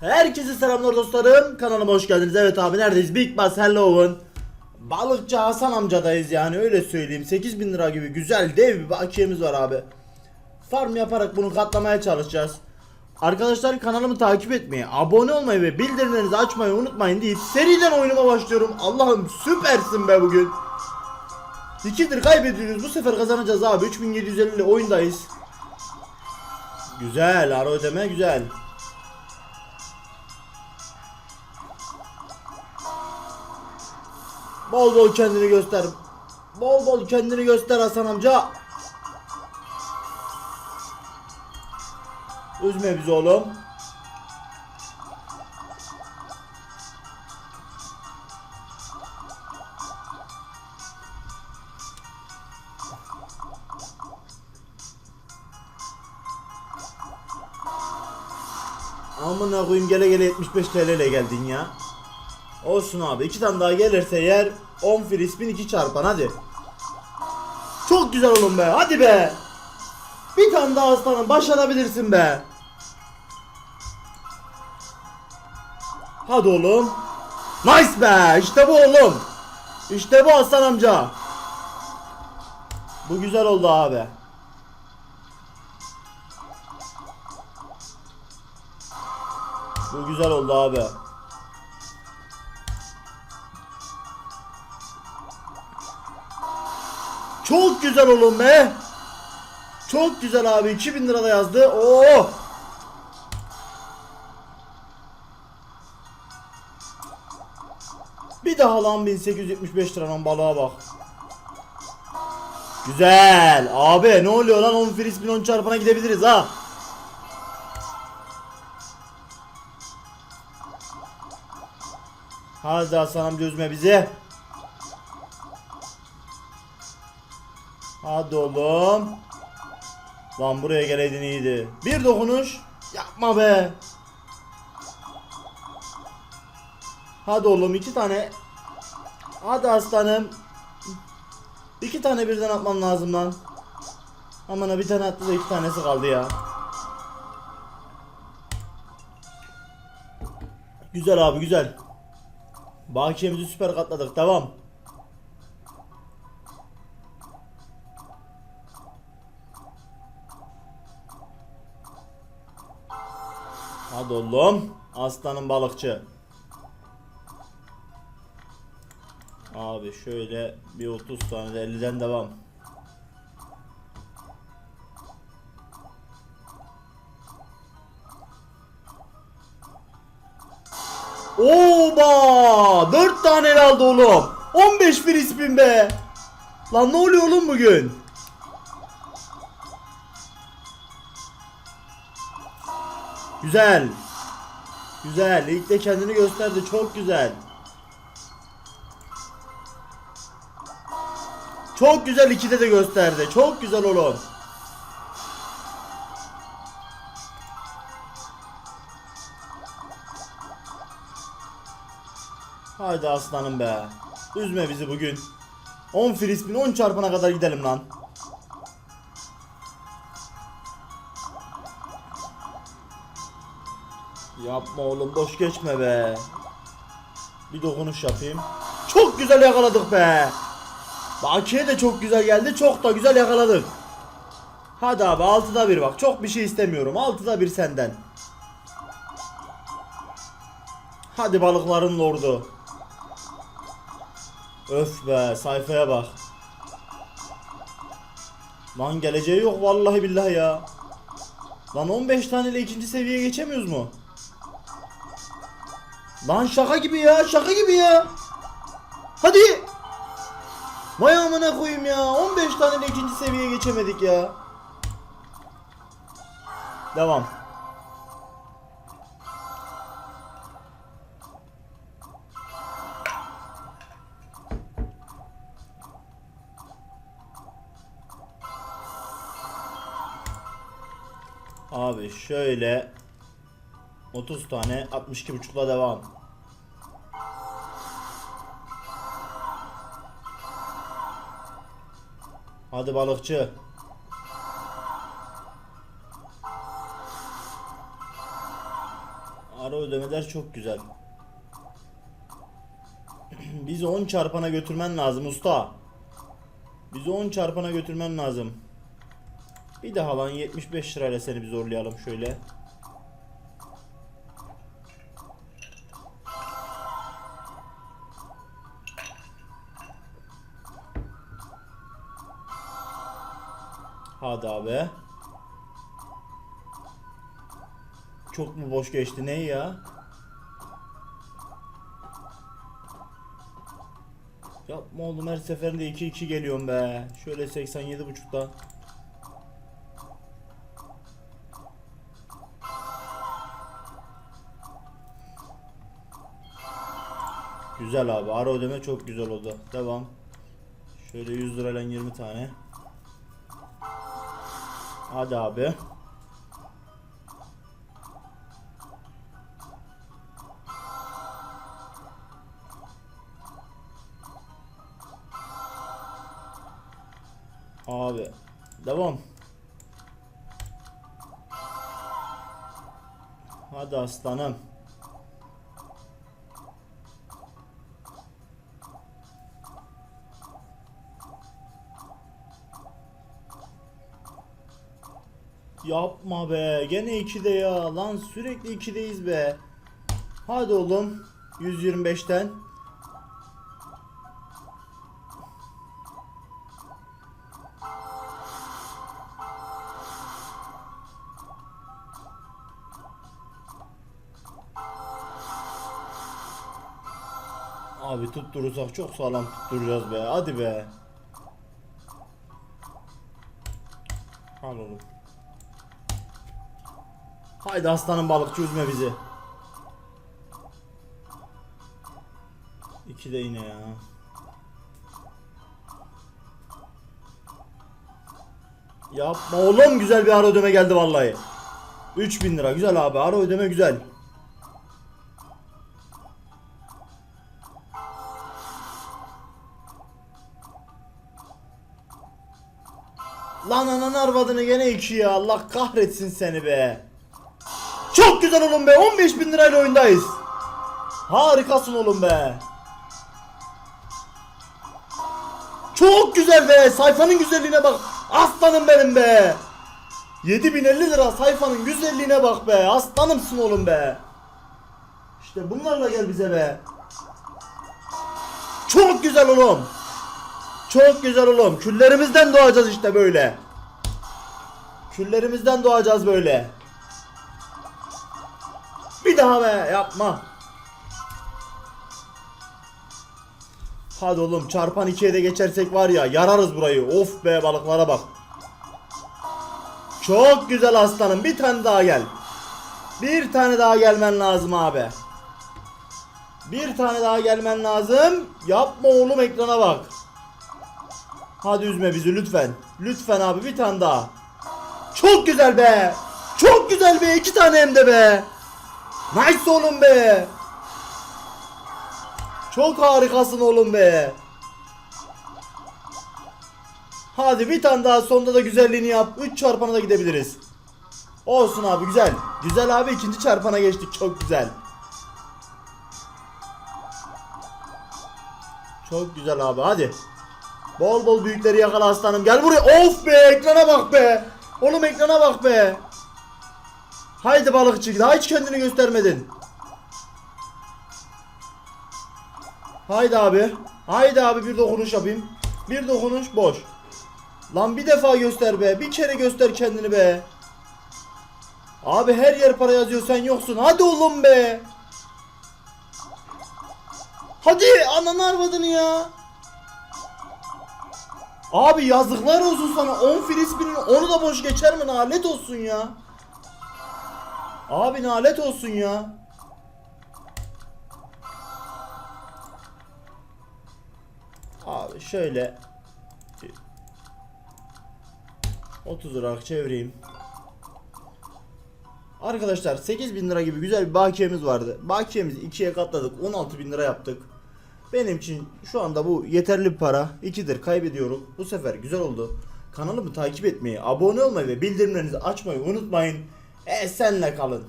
Herkese selamlar dostlarım. Kanalıma hoş geldiniz. Evet abi neredeyiz? Big Bass Halloween. Balıkçı Hasan amcadayız yani öyle söyleyeyim. 8000 lira gibi güzel dev bir bakiyemiz var abi. Farm yaparak bunu katlamaya çalışacağız. Arkadaşlar kanalımı takip etmeyi, abone olmayı ve bildirimlerinizi açmayı unutmayın deyip seriden oyunuma başlıyorum. Allah'ım süpersin be bugün. İkidir kaybediyoruz. Bu sefer kazanacağız abi. 3750 oyundayız. Güzel. Ara ödeme güzel. Bol bol kendini göster. Bol bol kendini göster Hasan amca. Üzme bizi oğlum. Amına koyayım gele gele 75 TL ile geldin ya. Olsun abi. iki tane daha gelirse yer 10 frispin 2 çarpan hadi. Çok güzel oğlum be. Hadi be. Bir tane daha aslanım başarabilirsin be. Hadi oğlum. Nice be. İşte bu oğlum. İşte bu aslan amca. Bu güzel oldu abi. Bu güzel oldu abi. Çok güzel oğlum be. Çok güzel abi 2000 lira da yazdı. Oo. Bir daha lan 1875 liranın balığa bak. Güzel. Abi ne oluyor lan 10 frisbee 10 çarpana gidebiliriz ha. Hadi Hasan amca üzme bizi. Hadi oğlum. Lan buraya geleydin iyiydi. Bir dokunuş. Yapma be. Hadi oğlum iki tane. Hadi aslanım. İki tane birden atman lazım lan. Aman bir tane attı da iki tanesi kaldı ya. Güzel abi güzel. Bakiyemizi süper katladık. Devam. Hadi oğlum. Aslanım balıkçı. Abi şöyle bir 30 tane de 50'den devam. Oba! 4 tane el aldı oğlum. 15 frispin be. Lan ne oluyor oğlum bugün? Güzel. Güzel. İlk de kendini gösterdi. Çok güzel. Çok güzel ikide de gösterdi. Çok güzel oğlum. Haydi aslanım be. Üzme bizi bugün. 10 frispin 10 çarpana kadar gidelim lan. Yapma oğlum boş geçme be. Bir dokunuş yapayım. Çok güzel yakaladık be. Bakiye de çok güzel geldi. Çok da güzel yakaladık. Hadi abi 6'da 1 bak. Çok bir şey istemiyorum. 6'da 1 senden. Hadi balıkların lordu. Öf be sayfaya bak. Lan geleceği yok vallahi billahi ya. Lan 15 taneyle ikinci seviyeye geçemiyoruz mu? Lan şaka gibi ya şaka gibi ya. Hadi. Vay amına koyayım ya. 15 taneyle ikinci seviyeye geçemedik ya. Devam. Abi şöyle 30 tane 62.5'la devam. Hadi balıkçı. Ara ödemeler çok güzel. Bizi 10 çarpana götürmen lazım usta. Bizi 10 çarpana götürmen lazım. Bir daha lan 75 lirayla seni bir zorlayalım şöyle. Hadi abi. Çok mu boş geçti ne ya? Yapma oğlum her seferinde 2-2 geliyorum be. Şöyle 87.5'ta. Güzel abi. Ara ödeme çok güzel oldu. Devam. Şöyle 100 lirayla 20 tane. Hadi abi. Abi. Devam. Hadi aslanım. Yapma be. Gene 2'de ya. Lan sürekli 2'deyiz be. Hadi oğlum. 125'ten. Abi tutturursak çok sağlam tutturacağız be. Hadi be. Al oğlum. Haydi aslanım balıkçı üzme bizi. İki de yine ya. Yapma oğlum güzel bir ara ödeme geldi vallahi. 3000 lira güzel abi ara ödeme güzel. Lan anan arvadını gene iki ya Allah kahretsin seni be. Çok güzel oğlum be 15 bin lirayla oyundayız. Harikasın oğlum be. Çok güzel be sayfanın güzelliğine bak. Aslanım benim be. 7050 lira sayfanın güzelliğine bak be. Aslanımsın oğlum be. İşte bunlarla gel bize be. Çok güzel oğlum. Çok güzel oğlum. Küllerimizden doğacağız işte böyle. Küllerimizden doğacağız böyle. Bir daha be yapma. Hadi oğlum çarpan ikiye de geçersek var ya yararız burayı. Of be balıklara bak. Çok güzel aslanım bir tane daha gel. Bir tane daha gelmen lazım abi. Bir tane daha gelmen lazım. Yapma oğlum ekrana bak. Hadi üzme bizi lütfen. Lütfen abi bir tane daha. Çok güzel be. Çok güzel be. iki tane hem de be. Nice oğlum be. Çok harikasın oğlum be. Hadi bir tane daha sonunda da güzelliğini yap. 3 çarpana da gidebiliriz. Olsun abi güzel. Güzel abi ikinci çarpana geçtik. Çok güzel. Çok güzel abi hadi. Bol bol büyükleri yakala aslanım. Gel buraya. Of be ekrana bak be. Oğlum ekrana bak be. Haydi balıkçı daha hiç kendini göstermedin. Haydi abi. Haydi abi bir dokunuş yapayım. Bir dokunuş boş. Lan bir defa göster be. Bir kere göster kendini be. Abi her yer para yazıyor sen yoksun. Hadi oğlum be. Hadi ananı arvadını ya. Abi yazıklar olsun sana 10 frisbee'nin onu da boş geçer mi nalet olsun ya. Abi nalet olsun ya. Abi şöyle 30 liralık çevireyim. Arkadaşlar 8000 lira gibi güzel bir bakiyemiz vardı. Bakiyemizi ikiye katladık. 16 bin lira yaptık. Benim için şu anda bu yeterli bir para. İkidir kaybediyorum. Bu sefer güzel oldu. Kanalımı takip etmeyi, abone olmayı ve bildirimlerinizi açmayı unutmayın. Esenle kalın.